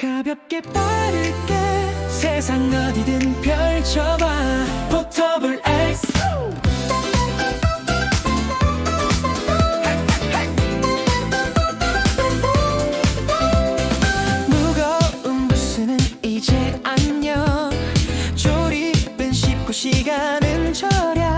가볍게 빠르게. 세상 어디든 펼쳐봐. 포터블 X. 무거운 부스는 이제 안녕. 조립은 쉽고 시간은 절약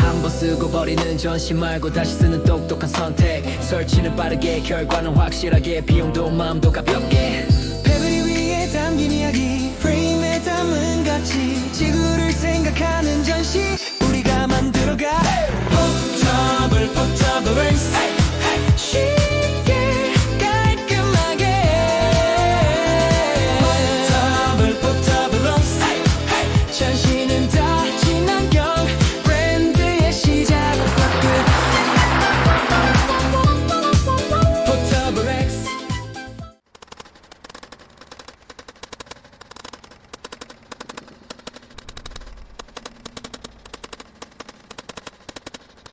한번 쓰고 버리는 전시 말고 다시 쓰는 똑똑한 선택. 설치는 빠르게 결과는 확실하게 비용도 마음도 가볍게. 패브리 위에 담긴 이야기 프레임에 담은 가치 지구를 생각하는 전시. 우리가 만들어가. 포터블 포터블 랭스